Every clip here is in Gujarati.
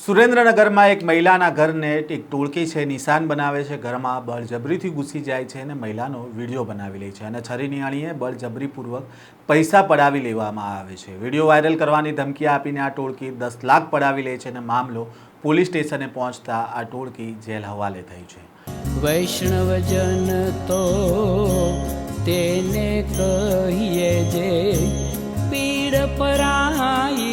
સુરેન્દ્રનગરમાં એક મહિલાના ઘરને એક ટોળકી છે, નિશાન બનાવે છે. ઘરમાં બળજબરીથી ઘૂસી જાય છે અને મહિલાનો વીડિયો બનાવી લે છે અને છરી નિયાણીએ બળજબરીપૂર્વક પૈસા પડાવી લેવામાં આવે છે. વીડિયો વાયરલ કરવાની ધમકી આપીને આ ટોળકી દસ લાખ પડાવી લે છે અને મામલો પોલીસ સ્ટેશને પહોંચતા આ ટોળકી જેલ હવાલે થઈ છે. વૈષ્ણવજન તો તેને કહીએ જે પીડ પરાઈ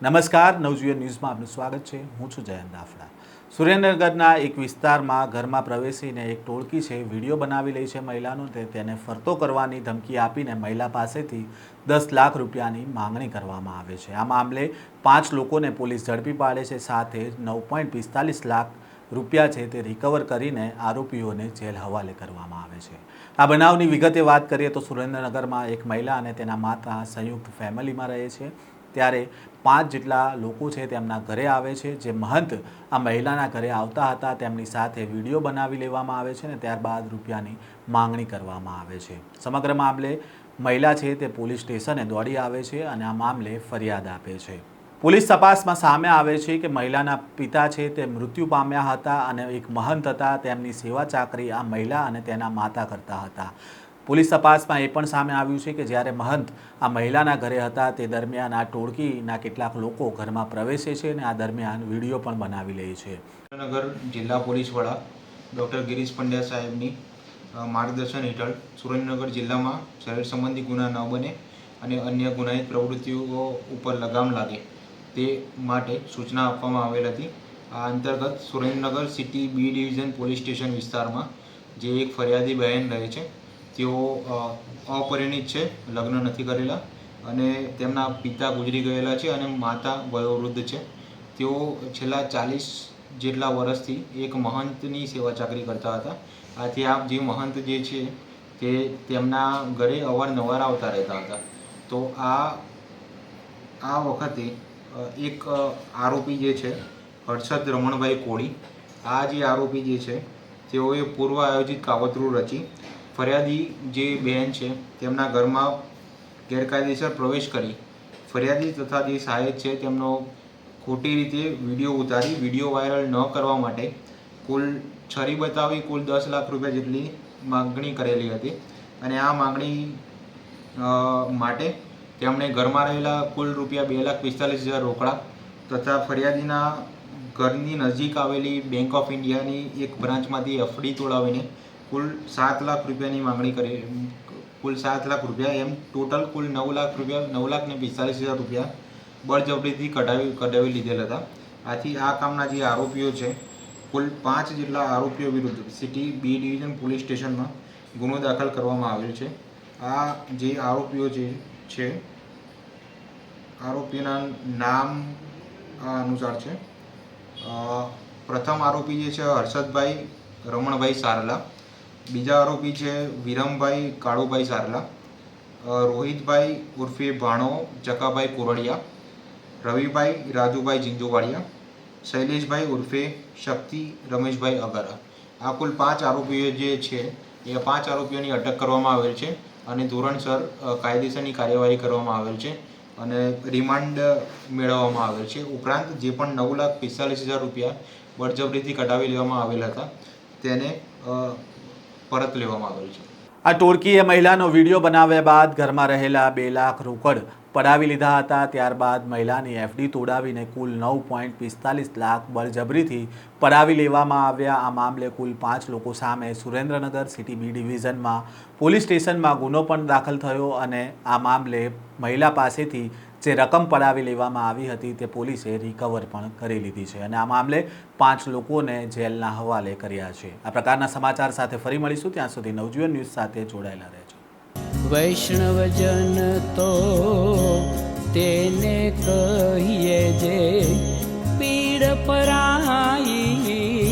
નમસ્કાર, નવજીવન ન્યૂઝમાં આપનું સ્વાગત છે. હું છું જયંત દાફડા સુરેન્દ્રનગરના એક વિસ્તારમાં ઘરમાં પ્રવેશીને એક ટોળકી છે, વીડિયો બનાવી લે છે મહિલાનો. તે તેને ફરતો કરવાની ધમકી આપીને મહિલા પાસેથી દસ લાખ રૂપિયાની માંગણી કરવામાં આવે છે. આ મામલે પાંચ લોકોને પોલીસ ઝડપી પાડે છે. સાથે નવ પોઈન્ટ પિસ્તાલીસ લાખ રૂપિયા છે તે રિકવર કરીને આરોપીઓને જેલ હવાલે કરવામાં આવે છે. આ બનાવની વિગતે વાત કરીએ તો સુરેન્દ્રનગરમાં એક મહિલા અને તેના માતા સંયુક્ત ફેમિલીમાં રહે છે. ત્યારે પાંચ જેટલા લોકો છે તેમના ઘરે આવે છે. જે મહંત આ મહિલાના ઘરે આવતા હતા, તેમની સાથે વીડિયો બનાવી લેવામાં આવે છે ને ત્યારબાદ રૂપિયાની માંગણી કરવામાં આવે છે. સમગ્ર મામલે મહિલા છે તે પોલીસ સ્ટેશને દોડી આવે છે અને આ મામલે ફરિયાદ આપે છે. પોલીસ તપાસમાં સામે આવે છે કે મહિલાના પિતા છે તે મૃત્યુ પામ્યા હતા અને એક મહંત હતા. તેમની સેવા ચાકરી આ મહિલા અને તેના માતા કરતા હતા. પોલીસ તપાસમાં એ પણ સામે આવ્યું છે કે જ્યારે મહંત આ મહિલાના ઘરે હતા, તે દરમિયાન આ ટોળકીના કેટલાક લોકો ઘરમાં પ્રવેશે છે અને આ દરમિયાન વીડિયો પણ બનાવી લે છે. સુરેન્દ્રનગર જિલ્લા પોલીસ વડા ડૉક્ટર ગિરીશ પંડ્યા સાહેબની માર્ગદર્શન હેઠળ સુરેન્દ્રનગર જિલ્લામાં શરીર સંબંધી ગુના ન બને અને અન્ય ગુનાહિત પ્રવૃત્તિઓ ઉપર લગામ લાગે તે માટે સૂચના આપવામાં આવેલ હતી. આ અંતર્ગત Surendranagar city B division police station વિસ્તારમાં જે એક ફરિયાદી બહેન રહે છે તેઓ અપરિણિત છે, લગ્ન નથી કરેલા અને તેમના પિતા ગુજરી ગયેલા છે અને માતા વયોવૃદ્ધ છે. તેઓ છેલ્લા ચાલીસ જેટલા વર્ષથી એક મહંતની સેવા ચાકરી કરતા હતા. આથી આ જે મહંત જે છે તે તેમના ઘરે અવારનવાર આવતા રહેતા હતા. તો આ આ વખતે એક આરોપી જે છે, હર્ષદ રમણભાઈ કોળી, આ જે આરોપી જે છે, તેઓએ પૂર્વ આયોજિત કાવતરું રચી ફરિયાદી જે બહેન છે, તેમના ઘરમાં ગેરકાયદેસર પ્રવેશ કરી. ફરિયાદી તથા જે સહાયક છે, તેમનો ખોટી રીતે વીડિયો ઉતારી, વીડિયો વાયરલ ન કરવા માટે કુલ છરી બતાવી કુલ દસ લાખ રૂપિયા જેટલી માગણી કરેલી હતી અને આ માગણી માટે તેમણે ઘરમાં રહેલા કુલ રૂપિયા બે લાખ પિસ્તાલીસ હજાર રોકડા તથા ફરિયાદીના ઘરની નજીક આવેલી બેંક ઓફ ઇન્ડિયાની એક બ્રાન્ચમાંથી એફડી તોડાવીને કુલ સાત લાખ રૂપિયાની માંગણી કરી. કુલ સાત લાખ રૂપિયા એમ ટોટલ કુલ નવ લાખ રૂપિયા, નવ લાખ ને પિસ્તાલીસ હજાર રૂપિયા બળજબરીથી કઢાવી કઢાવી લીધેલ હતા. આથી આ કામના જે આરોપીઓ છે, કુલ પાંચ જેટલા આરોપીઓ વિરુદ્ધ સિટી બી ડિવિઝન પોલીસ સ્ટેશનમાં ગુનો દાખલ કરવામાં આવ્યો છે. આ જે આરોપીઓ જે છે, આરોપીના નામ અનુસાર છે. પ્રથમ આરોપી જે છે હર્ષદભાઈ રમણભાઈ સારલા. બીજા આરોપી છે વિરમભાઈ, કાળુભાઈ સારલા રોહિતભાઈ ઉર્ફે ભાણો, ચકાભાઈ કોરડિયા, રવિભાઈ, રાજુભાઈ જિંજુવાડિયા, શૈલેષભાઈ ઉર્ફે શક્તિ, રમેશભાઈ અગરા. આ કુલ પાંચ આરોપીઓ જે છે, એ પાંચ આરોપીઓની અટક કરવામાં આવેલ છે અને ધોરણસર કાયદેસરની કાર્યવાહી કરવામાં આવેલ છે અને રિમાન્ડ મેળવવામાં આવેલ છે. ઉપરાંત જે પણ નવ લાખ પિસ્તાલીસ હજાર રૂપિયા બળજબરીથી કઢાવી લેવામાં આવેલ હતા, તેને પરત લેવામાં આવેલ છે. આ ટોળકીએ મહિલાનો વીડિયો બનાવ્યા બાદ ઘરમાં રહેલા બે લાખ રોકડ પડાવી લીધા હતા. ત્યારબાદ મહિલાની એફડી તોડાવીને કુલ નવ પોઈન્ટ પિસ્તાલીસ લાખ બળજબરીથી પડાવી લેવામાં આવ્યા. આ મામલે કુલ પાંચ લોકો સામે સુરેન્દ્રનગર સિટી બી ડિવિઝનમાં પોલીસ સ્ટેશનમાં ગુનો પણ દાખલ થયો અને આ મામલે મહિલા પાસેથી જે રકમ પડાવી લેવામાં આવી હતી તે પોલીસે રિકવર પણ કરી લીધી છે અને આ મામલે પાંચ લોકોને જેલના હવાલે કર્યા છે. આ પ્રકારના સમાચાર સાથે ફરી મળીશું. ત્યાં સુધી નવજીવન ન્યૂઝ સાથે જોડાયેલા રહેજો. વૈષ્ણવજન તો તેને કહીએ જે પીડ પરાઈ